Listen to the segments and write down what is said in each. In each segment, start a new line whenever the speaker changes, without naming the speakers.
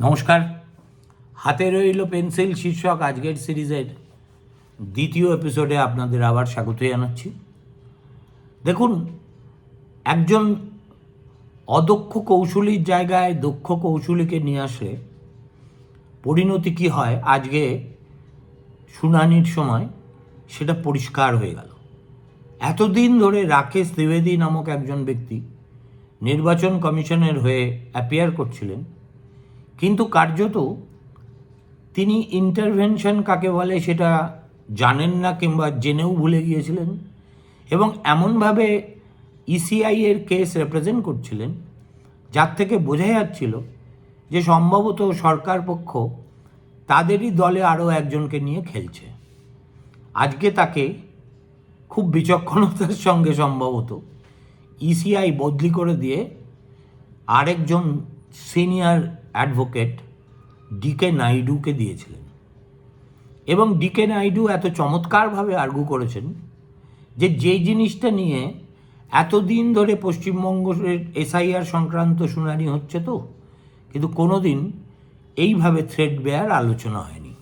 নমস্কার। হাতে রইল পেন্সিল শীর্ষক আজকের সিরিজের দ্বিতীয় এপিসোডে আপনাদের আবার স্বাগত জানাচ্ছি। দেখুন, একজন অদক্ষ কৌশলীর জায়গায় দক্ষ কৌশলীকে নিয়ে আসলে পরিণতি কী হয়? আজকে শুনানির সময় সেটা পরিষ্কার হয়ে গেল। এতদিন ধরে রাকেশ দ্বিবেদী নামক একজন ব্যক্তি নির্বাচন কমিশনের হয়ে অ্যাপিয়ার করছিলেন। কিন্তু কার্যত তিনি ইন্টারভেনশন কাকে বলে সেটা জানেন না কিংবা জেনেও ভুলে গিয়েছিলেন এবং এমনভাবে ইসিআই এর কেস রেপ্রেজেন্ট করছিলেন, যার থেকে বোঝা যাচ্ছিল যে সম্ভবত সরকার পক্ষ তাদেরই দলে আরও একজনকে নিয়ে খেলছে। আজকে তাকে খুব বিচক্ষণতার সঙ্গে সম্ভবত ইসিআই বদলি করে দিয়ে আরেকজন সিনিয়র অ্যাডভোকেট ডিকে নাইডুকে দিয়েছিলেন। এবং ডিকে নাইডু এত চমৎকারভাবে আর্গু করেছেন যে যে জিনিসটা নিয়ে এতদিন ধরে পশ্চিমবঙ্গের এসআইআর সংক্রান্ত শুনানি হচ্ছে তো, কিন্তু কোনো দিন এইভাবে থ্রেড বেয়ার আলোচনা হয়নি।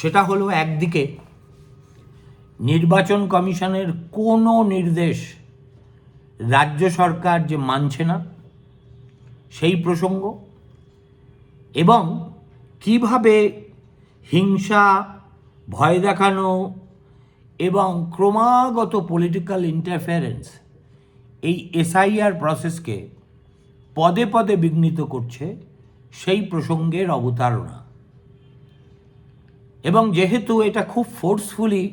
সেটা হলো একদিকে নির্বাচন কমিশনের কোনো নির্দেশ রাজ্য সরকার যে মানছে না, সেই প্রসঙ্গ এবং কীভাবে হিংসা, ভয় দেখানো এবং ক্রমাগত পলিটিক্যাল ইন্টারফারেন্স এই এসআইআর প্রসেসকে পদে পদে বিঘ্নিত করছে সেই প্রসঙ্গের অবতারণা। এবং যেহেতু এটা খুব ফোর্সফুলি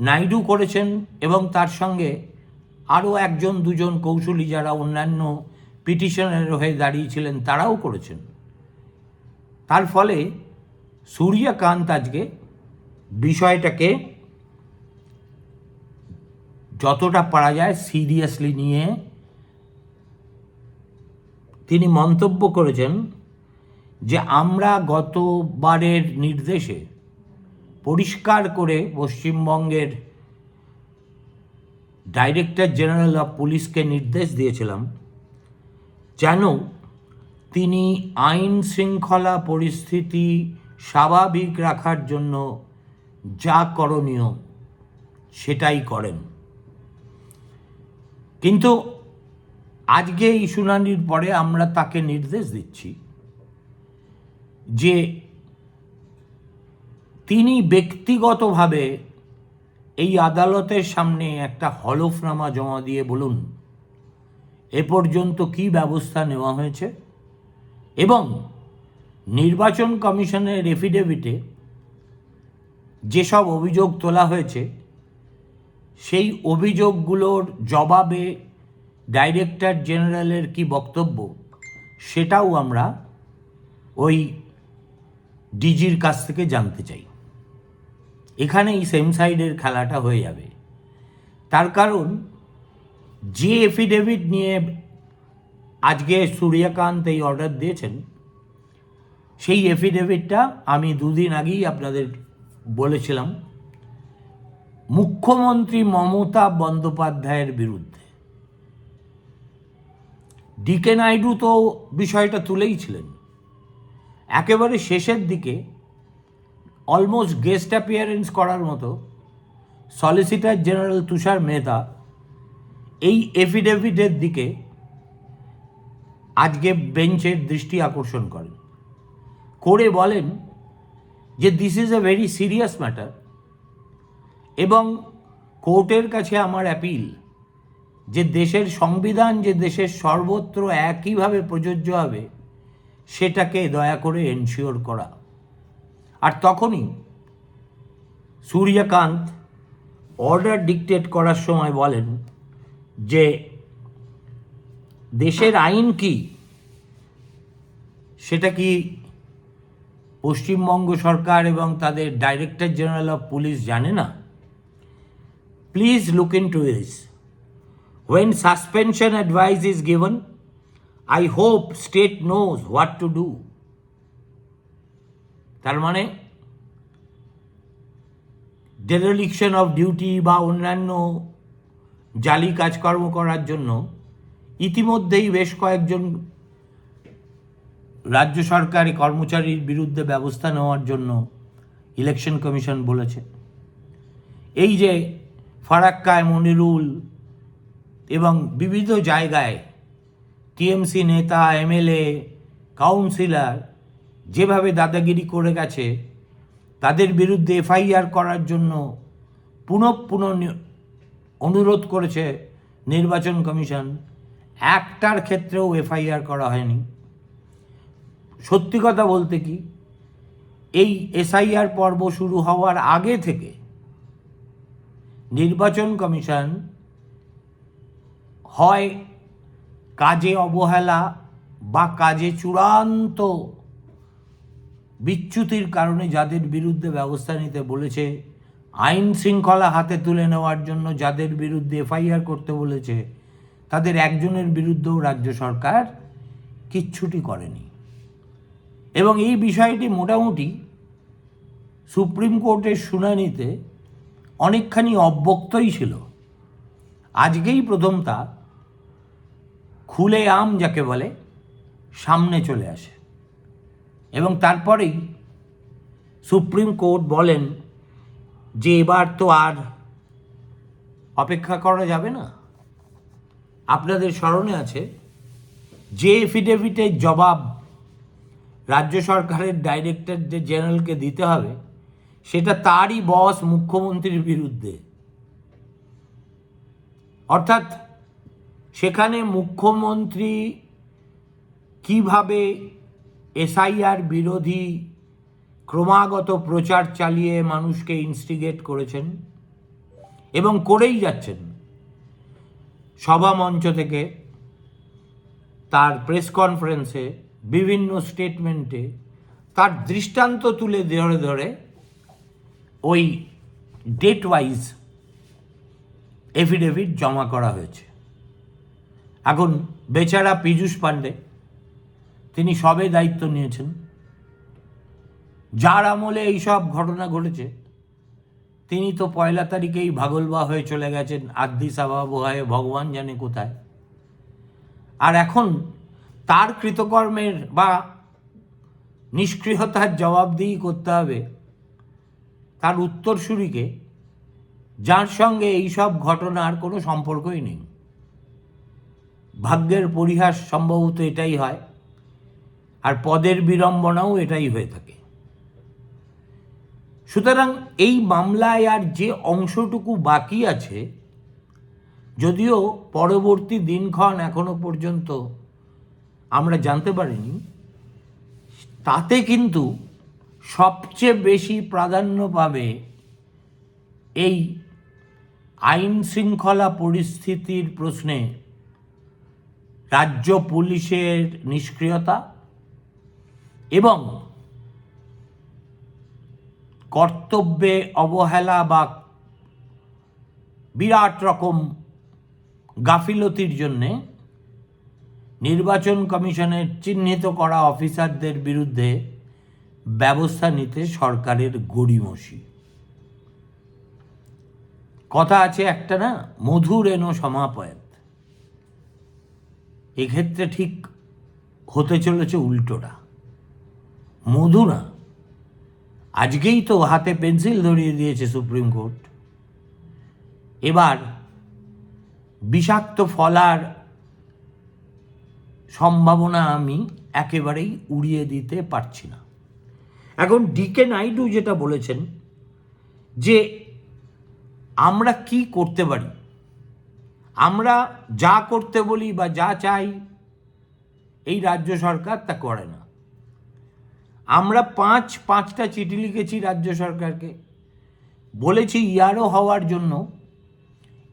নাইডু করেছেন এবং তার সঙ্গে আরও একজন, দুজন কৌশলী যারা অন্যান্য পিটিশনের হয়ে দাঁড়িয়েছিলেন, তারাও করেছেন। তার ফলে সূর্যকান্ত আজকে বিষয়টাকে যতটা পারা যায় সিরিয়াসলি নিয়ে তিনি মন্তব্য করেছেন যে আমরা গতবারের নির্দেশে পরিষ্কার করে পশ্চিমবঙ্গের ডাইরেক্টর জেনারেল অফ পুলিশকে নির্দেশ দিয়েছিলাম যেন তিনি আইন শৃঙ্খলা পরিস্থিতি স্বাভাবিক রাখার জন্য যা করণীয় সেটাই করেন। কিন্তু আজকে এই শুনানির পরে আমরা তাকে নির্দেশ দিচ্ছি যে তিনি ব্যক্তিগতভাবে এই আদালতের সামনে একটা হলফনামা জমা দিয়ে বলুন। এ পর্যন্ত কি ব্যবস্থা নেওয়া হয়েছে? এবং নির্বাচন কমিশনের এফিডেভিটে যেসব অভিযোগ তোলা হয়েছে, সেই অভিযোগগুলোর জবাবে ডাইরেক্টর জেনারেলের কি বক্তব্য সেটাও আমরা ওই ডিজির কাছ থেকে জানতে চাই। এখানেই সেম সাইডের খেলাটা হয়ে যাবে। তার কারণ যে এফিডেভিট নিয়ে আজকে সূর্যকান্ত এই অর্ডার দিয়েছেন, সেই এফিডেভিটটা আমি দুদিন আগেই আপনাদের বলেছিলাম। মুখ্যমন্ত্রী মমতা বন্দ্যোপাধ্যায়ের বিরুদ্ধে। ডিকে নাইডু তো বিষয়টা তুলেই ছিলেন। একেবারে শেষের দিকে অলমোস্ট গেস্ট অ্যাপিয়ারেন্স করার মতো সলিসিটর জেনারেল তুষার মেহতা এই এফিডেভিটের দিকে আজকে বেঞ্চের দৃষ্টি আকর্ষণ করেন। করে বলেন যে this is a very serious matter এবং কোর্টের কাছে আমার অ্যাপিল যে, দেশের সংবিধান যে, দেশের সর্বত্র একইভাবে প্রযোজ্য হবে, সেটাকে দয়া করে এনশিওর করা। আর তখনই সূর্যকান্ত অর্ডার ডিকটেট করার সময় বলেন যে দেশের আইন কি, সেটা কি পশ্চিমবঙ্গ সরকার এবং তাদের ডাইরেক্টর জেনারেল অফ পুলিশ জানে না? Please look in to this when suspension advice is given, i hope state knows what to do. তার মানে ডেলিকশন অফ ডিউটি বা অন্যান্য জালি কাজকর্ম করার জন্য ইতিমধ্যেই বেশ কয়েকজন রাজ্য সরকারি কর্মচারীর বিরুদ্ধে ব্যবস্থা নেওয়ার জন্য ইলেকশন কমিশন বলেছে। এই যে ফারাক্কায় মনিরুল এবং বিবিধ জায়গায় টিএমসি নেতা, এমএলএ, কাউন্সিলর যেভাবে দাদাগিরি করে গেছে, তাদের বিরুদ্ধে এফআইআর করার জন্য পুনঃ পুনঃ অনুরোধ করেছে নির্বাচন কমিশন, একটার ক্ষেত্রেও এফআইআর করা হয়নি। সত্যি কথা বলতে কি, এই এসআইআর পর্ব শুরু হওয়ার আগে থেকে নির্বাচন কমিশন হয় কাজে অবহেলা বা কাজে চূড়ান্ত বিচ্যুতির কারণে যাদের বিরুদ্ধে ব্যবস্থা নিতে বলেছে আইন শৃঙ্খলা হাতে তুলে নেওয়ার জন্য যাদের বিরুদ্ধে এফআইআর করতে বলেছে, তাদের একজনের বিরুদ্ধেও রাজ্য সরকার কিচ্ছুটি করেনি। এবং এই বিষয়টি মোটামুটি সুপ্রিম কোর্টের শুনানিতে অনেকখানি অব্যক্তই ছিল। আজকেই প্রথম তা খুলে আম যাকে বলে সামনে চলে আসে। এবং তারপরেই সুপ্রিম কোর্ট বলেন যে এবার তো আর অপেক্ষা করা যাবে না। আপনাদের স্মরণে আছে, যে এফিডেভিটের জবাব রাজ্য সরকারের ডাইরেক্টর জেনারেলকে দিতে হবে, সেটা তারই বস মুখ্যমন্ত্রীর বিরুদ্ধে। অর্থাৎ সেখানে মুখ্যমন্ত্রী কীভাবে এসআইআর বিরোধী ক্রমাগত প্রচার চালিয়ে মানুষকে ইনস্টিগেট করেছেন এবং করেই যাচ্ছেন। সভা মঞ্চ থেকে, তার প্রেস কনফারেন্সে বিভিন্ন স্টেটমেন্টে তার দৃষ্টান্ত তুলে ধরে ধরে ওই ডেট ওয়াইজ এফিডেভিট জমা করা হয়েছে। এখন বেচারা পীযূষ পাণ্ডে, তিনি সবে দায়িত্ব নিয়েছেন। যার আমলে এইসব ঘটনা ঘটেছে, তিনি তো পয়লা তারিখেই ভাগলবা হয়ে চলে গেছেন আদ্দি হয়ে ভগবান জানে কোথায়। আর এখন তার কৃতকর্মের বা নিষ্ক্রিয়তার জবাবদিহি করতে হবে, তার উত্তরসূরিকে যার সঙ্গে এইসব ঘটনার কোনো সম্পর্কই নেই। ভাগ্যের পরিহাস সম্ভবত এটাই হয়, আর পদের বিড়ম্বনাও এটাই হয়ে থাকে। সুতরাং এই মামলায় আর যে অংশটুকু বাকি আছে, যদিও পরবর্তী দিনক্ষণ এখনও পর্যন্ত আমরা জানতে পারিনি, তাতে কিন্তু সবচেয়ে বেশি প্রাধান্য পাবে এই আইন শৃঙ্খলা পরিস্থিতির প্রশ্নে রাজ্য পুলিশের নিষ্ক্রিয়তা এবং কর্তব্যে অবহেলা বা বিরাট রকম গাফিলতির জন্যে নির্বাচন কমিশনের চিহ্নিত করা অফিসারদের বিরুদ্ধে ব্যবস্থা নিতে সরকারের গড়িমসি। কথা আছে একটা না মধুর এনো সমাপয়াত। এক্ষেত্রে ঠিক হতে চলেছে উল্টোটা। মধু না। আজকেই তো হাতে পেন্সিল ধরিয়ে দিয়েছে সুপ্রিম কোর্ট। এবার বিষাক্ত ফলার সম্ভাবনা আমি একেবারেই উড়িয়ে দিতে পারছি না। এখন ডিকে নাইডু যেটা বলেছেন যে আমরা কি করতে পারি, আমরা যা করতে বলি বা যা চাই, এই রাজ্য সরকার তা করে না। আমরা পাঁচ, পাঁচটা চিঠি লিখেছি রাজ্য সরকারকে। বলেছি ইয়ারও হওয়ার জন্য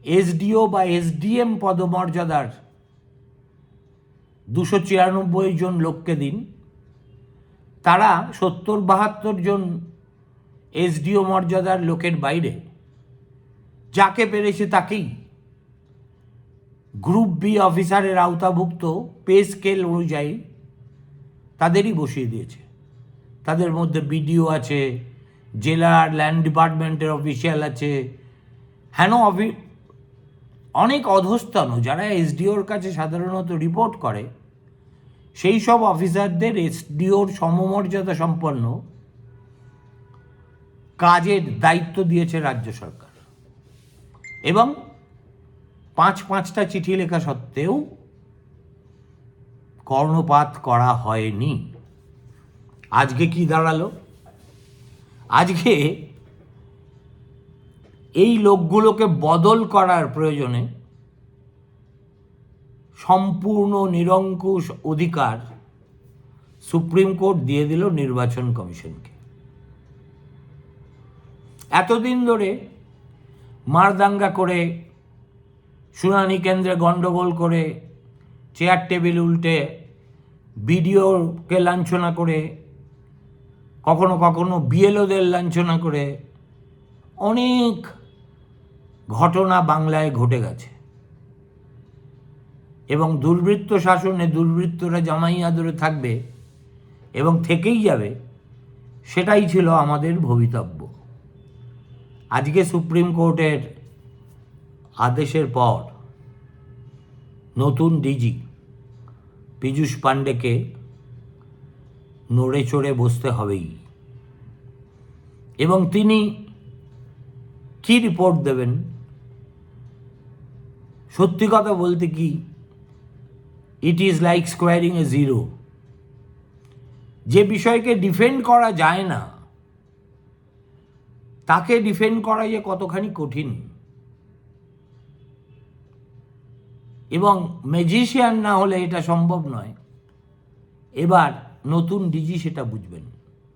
এসডিও বা এসডিএম পদমর্যাদার দুশো চিরানব্বই জন লোককে দিন। তারা সত্তর, বাহাত্তর জন এসডিও মর্যাদার লোকের বাইরে। যাকে পেরেছে তাকেই। গ্রুপ বি অফিসারের আওতাভুক্ত পে স্কেল অনুযায়ী তাদেরই বসিয়ে দিয়েছে। তাদের মধ্যে বিডিও আছে, জেলার ল্যান্ড ডিপার্টমেন্টের অফিসিয়াল আছে। হেন অফি অনেক অধস্তন, যারা এসডিওর কাছে সাধারণত রিপোর্ট করে, সেই সব অফিসারদের এসডিওর সমমর্যাদা সম্পন্ন কাজের দায়িত্ব দিয়েছে রাজ্য সরকার। এবং পাঁচ পাঁচটা চিঠি লেখা সত্ত্বেও কর্ণপাত করা হয়নি। আজকে কি দাঁড়াল? আজকে এই লোকগুলোকে বদল করার প্রয়োজনে সম্পূর্ণ নিরঙ্কুশ অধিকার সুপ্রিম কোর্ট দিয়ে দিল নির্বাচন কমিশনকে। এতদিন ধরে মারদাঙ্গা করে, শুনানি কেন্দ্রে গণ্ডগোল করে, চেয়ার টেবিল উল্টে, বিডিওকে লাঞ্ছনা করে কখনো কখনো বিএলওদের লাঞ্ছনা করে অনেক ঘটনা বাংলায় ঘটে গেছে। এবং দুর্বৃত্ত শাসনে দুর্বৃত্তরা জামাই আদরে থাকবে এবং থেকেই যাবে, সেটাই ছিল আমাদের ভবিতব্য। আজকে সুপ্রিম কোর্টের আদেশের পর নতুন ডিজি, পীযূষ পাণ্ডেকে নড়ে চড়ে বসতে হবেই। এবং তিনি কি রিপোর্ট দেবেন? সত্যি কথা বলতে কি it is like squaring a zero যে বিষয়কে ডিফেন্ড করা যায় না, তাকে ডিফেন্ড করা যে কতখানি কঠিন। এবং ম্যাজিশিয়ান না হলে এটা সম্ভব নয়। এবার নতুন ডিজি সেটা বুঝবেন।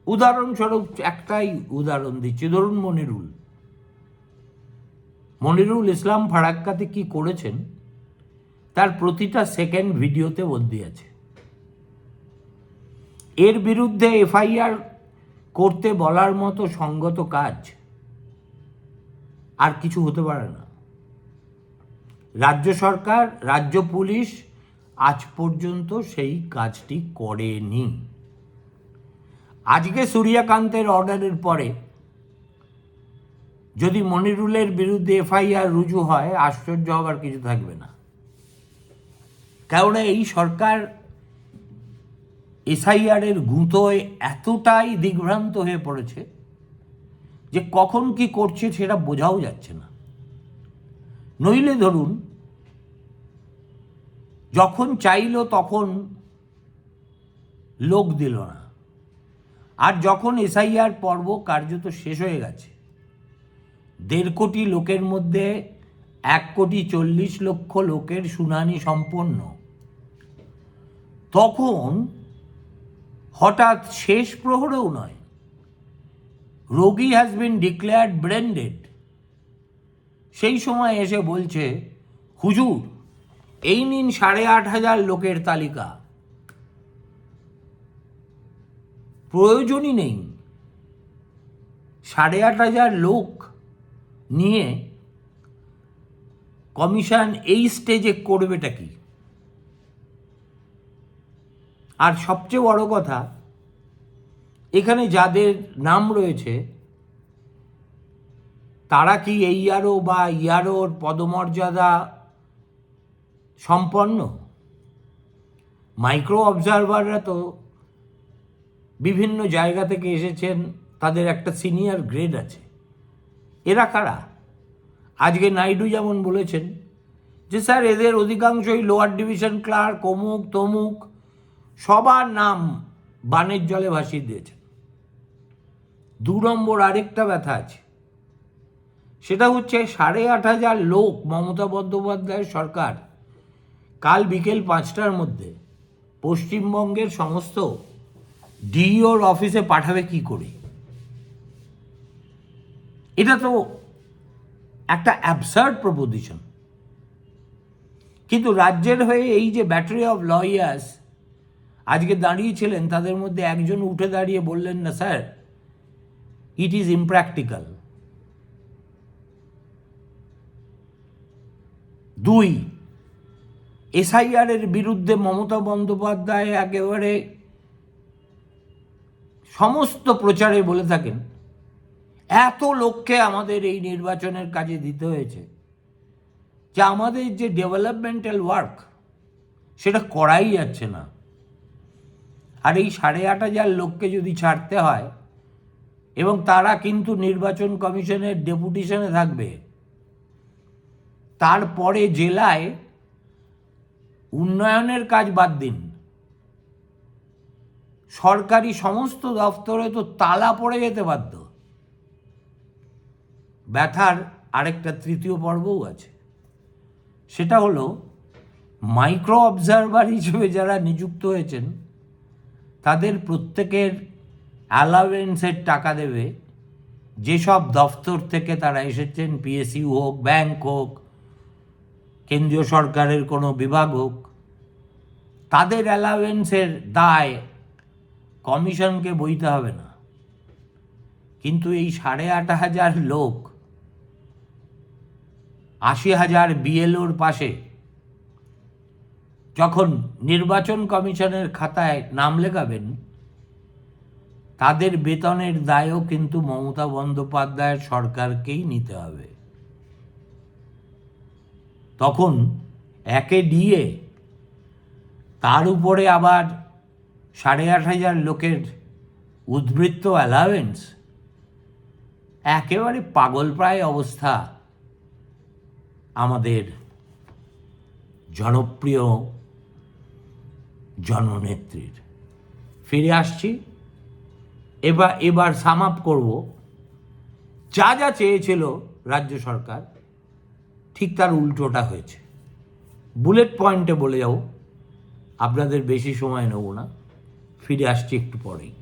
উদাহরণস্বরূপ একটাই উদাহরণ দিচ্ছি। ধরুন মনিরুল। মনিরুল ইসলাম ফারাক্কাতে কি করেছেন? তার প্রতিটা সেকেন্ড ভিডিওতে বন্দি আছে। এর বিরুদ্ধে এফআইআর করতে বলার মতো সঙ্গত কাজ আর কিছু হতে পারে না। রাজ্য সরকার, রাজ্য পুলিশ আজ পর্যন্ত সেই কাজটি করেনি। আজকে সূর্যকান্তের অর্ডারের পরে যদি মনিরুলের বিরুদ্ধে এফআইআর রুজু হয়, আশ্চর্য হবার কিছু থাকবে না। কেননা এই সরকার এসআইআরের গুঁতোয় এতটাই দিগ্ভ্রান্ত হয়ে পড়েছে যে কখন কি করছে সেটা বোঝাও যাচ্ছে না। নইলে ধরুন যখন চাইল তখন লোক দিল না। আর যখন এসআইআর পর্ব কার্যত শেষ হয়ে গেছে, দেড় কোটি লোকের মধ্যে এক কোটি চল্লিশ লক্ষ লোকের শুনানি সম্পন্ন। তখন হঠাৎ শেষ প্রহরেও নয়, রোগী হ্যাজ বিন ডিক্লেয়ার্ড ব্রেন্ডেড সেই সময় এসে বলছে, হুজুর এই নিন সাড়ে আট হাজার লোকের তালিকা। প্রয়োজনই নেই। সাড়ে আট হাজার লোক নিয়ে কমিশন এই স্টেজে করবেটা কি? আর সবচেয়ে বড় কথা, এখানে যাদের নাম রয়েছে, তারা কি এই ইয়ারও বা ইয়ারোর পদমর্যাদা সম্পন্ন। মাইক্রো অবজারভাররা তো বিভিন্ন জায়গা থেকে এসেছেন, তাদের একটা সিনিয়র গ্রেড আছে। এরা কারা? আজকে নাইডু যেমন বলেছেন যে, স্যার, এদের অধিকাংশই লোয়ার ডিভিশন ক্লার্ক অমুক, তমুক, সবার নাম বানের জলে ভাসিয়ে দিয়েছেন। দু নম্বর আরেকটা ব্যথা আছে। সেটা হচ্ছে সাড়ে আট হাজার লোক মমতা বন্দ্যোপাধ্যায়ের সরকার কাল বিকেল পাঁচটার মধ্যে পশ্চিমবঙ্গের সমস্ত ডিওর অফিসে পাঠাবে কি করে? এটা তো একটা অ্যাবসার্ড প্রপোজিশন কিন্তু রাজ্যের হয়ে এই যে ব্যাটারি অফ লয়ার্স আজকে দাঁড়িয়েছিলেন, তাদের মধ্যে একজন উঠে দাঁড়িয়ে বললেন, না স্যার ইট ইজ ইমপ্র্যাকটিক্যাল দুই এসআইআরের বিরুদ্ধে মমতা বন্দ্যোপাধ্যায় একেবারে সমস্ত প্রচারে বলে থাকেন। এত লোককে আমাদের এই নির্বাচনের কাজে দিতে হয়েছে যে আমাদের যে ডেভেলপমেন্টাল ওয়ার্ক সেটা করাই যাচ্ছে না। আর এই সাড়ে আট হাজার লোককে যদি ছাড়তে হয় এবং তারা কিন্তু নির্বাচন কমিশনের ডেপুটেশনে থাকবে, তারপরে জেলায় উন্নয়নের কাজ বাদ দিন। সরকারি সমস্ত দফতরে তো তালা পড়ে যেতে বাধ্য। ব্যথার আরেকটা তৃতীয় পর্বও আছে। সেটা হলো মাইক্রো অবজারভার হিসেবে যারা নিযুক্ত হয়েছেন, তাদের প্রত্যেকের অ্যালাওয়েন্সের টাকা দেবে। যেসব দফতর থেকে তারা এসেছেন পিএসইউ হোক ব্যাংক হোক কেন্দ্রীয় সরকারের কোনো বিভাগ হোক, তাদের অ্যালাওয়েন্সের দায় কমিশনকে বইতে হবে না। কিন্তু এই সাড়ে আট হাজার লোক, আশি হাজার বিএলওর পাশে, যখন নির্বাচন কমিশনের খাতায় নাম লেখাবেন, তাদের বেতনের দায়ও কিন্তু মমতা বন্দ্যোপাধ্যায়ের সরকারকেই নিতে হবে। তখন একে ডিএ তার উপরে আবার সাড়ে আট হাজার লোকের উদ্বৃত্ত অ্যালাওয়েন্স একেবারে পাগলপ্রায় অবস্থা আমাদের জনপ্রিয় জননেত্রীর। ফিরে আসছি। এবার এবার সাম আপ করব। যা যা চেয়েছিল রাজ্য সরকার ঠিক তার উল্টোটা হয়েছে। বুলেট পয়েন্টে বলে যাও, আপনাদের বেশি সময় নেব না, ফিরে আসছি একটু পরেই।